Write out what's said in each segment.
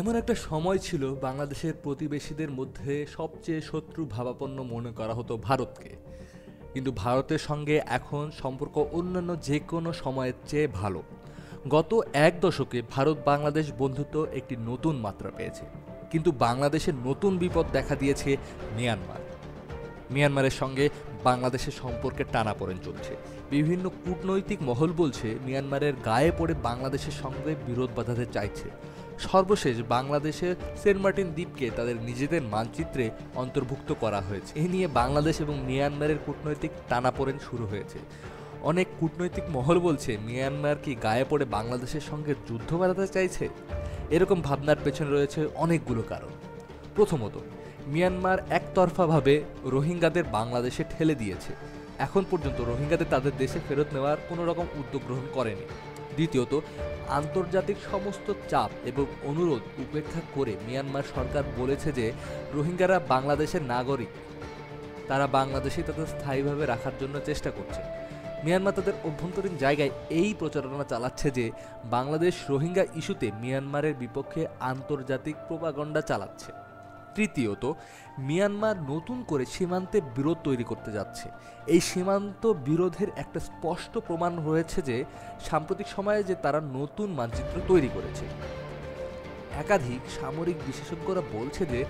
এমন একটা সময় ছিল বাংলাদেশের প্রতিবেশীদের মধ্যে সবচেয়ে শত্রু ভাবাপন্ন মনে করা হতো ভারতকে। কিন্তু ভারতের সঙ্গে এখন সম্পর্ক অন্যান্য যে কোনো সময়ের চেয়ে ভালো। গত এক দশকে ভারত বাংলাদেশ বন্ধুত্ব একটি নতুন মাত্রা পেয়েছে। কিন্তু বাংলাদেশের নতুন বিপদ দেখা দিয়েছে মিয়ানমার। মিয়ানমারের সঙ্গে বাংলাদেশের সম্পর্কে টানাপোড়েন চলছে। বিভিন্ন কূটনৈতিক মহল বলছে, মিয়ানমারের গায়ে পড়ে বাংলাদেশের সঙ্গে বিরোধ বাঁধাতে চাইছে। সর্বশেষ বাংলাদেশের সেন্ট মার্টিন দ্বীপকে তাদের নিজেদের মানচিত্রে অন্তর্ভুক্ত করা হয়েছে। এ নিয়ে বাংলাদেশ এবং মিয়ানমারের কূটনৈতিক টানাপোড়েন শুরু হয়েছে। অনেক কূটনৈতিক মহল বলছে, মিয়ানমার কি গায়ে পড়ে বাংলাদেশের সঙ্গে যুদ্ধ বাঁধাতে চাইছে? এরকম ভাবনার পেছনে রয়েছে অনেকগুলো কারণ। প্রথমত, মিয়ানমার একতরফাভাবে রোহিঙ্গাদের বাংলাদেশে ঠেলে দিয়েছে। এখন পর্যন্ত রোহিঙ্গাদের তাদের দেশে ফেরত নেওয়ার কোনো রকম উদ্যোগ গ্রহণ করেনি। দ্বিতীয়ত, আন্তর্জাতিক সমস্ত চাপ এবং অনুরোধ উপেক্ষা করে মিয়ানমার সরকার বলেছে যে রোহিঙ্গারা বাংলাদেশের নাগরিক। তারা বাংলাদেশে তাদের স্থায়ীভাবে রাখার জন্য চেষ্টা করছে। মিয়ানমার তাদের অভ্যন্তরীণ জায়গায় এই প্রচারণা চালাচ্ছে যে বাংলাদেশ রোহিঙ্গা ইস্যুতে মিয়ানমারের বিপক্ষে আন্তর্জাতিক প্রোপাগণ্ডা চালাচ্ছে। তৃতীয়ত, মিয়ানমার নতুন করে সীমান্তে বিরোধ তৈরি করতে যাচ্ছে। এই সীমান্ত বিরোধের একটা স্পষ্ট প্রমাণ রয়েছে যে, সাম্প্রতিক সময়ে যে তারা নতুন মানচিত্র তৈরি করেছে। একাধিক সামরিক বিশেষজ্ঞরা বলছে যে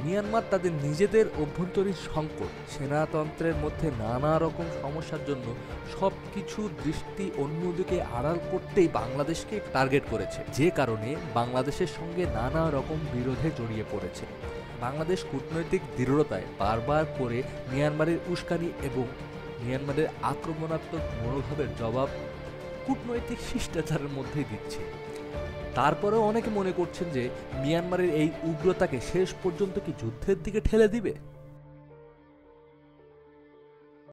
মিয়ানমার তাদের নিজেদের অভ্যন্তরীণ সংকট। সেনাতন্ত্রের মধ্যে নানা রকম সমস্যার জন্য সব কিছু দৃষ্টি অন্যদিকে আড়াল করতেই বাংলাদেশকে টার্গেট করেছে। যে কারণে বাংলাদেশের সঙ্গে নানা রকম বিরোধে জড়িয়ে পড়েছে। বাংলাদেশ কূটনৈতিক দৃঢ়তায় বারবার করে মিয়ানমারের উস্কানি এবং মিয়ানমারের আক্রমণাত্মক মনোভাবের জবাব কূটনৈতিক শিষ্টাচারের মধ্যেই দিচ্ছে। তারপরেও অনেকে মনে করছেন যে মিয়ানমারের এই উগ্রতাকে শেষ পর্যন্ত কি যুদ্ধের দিকে ঠেলে দিবে?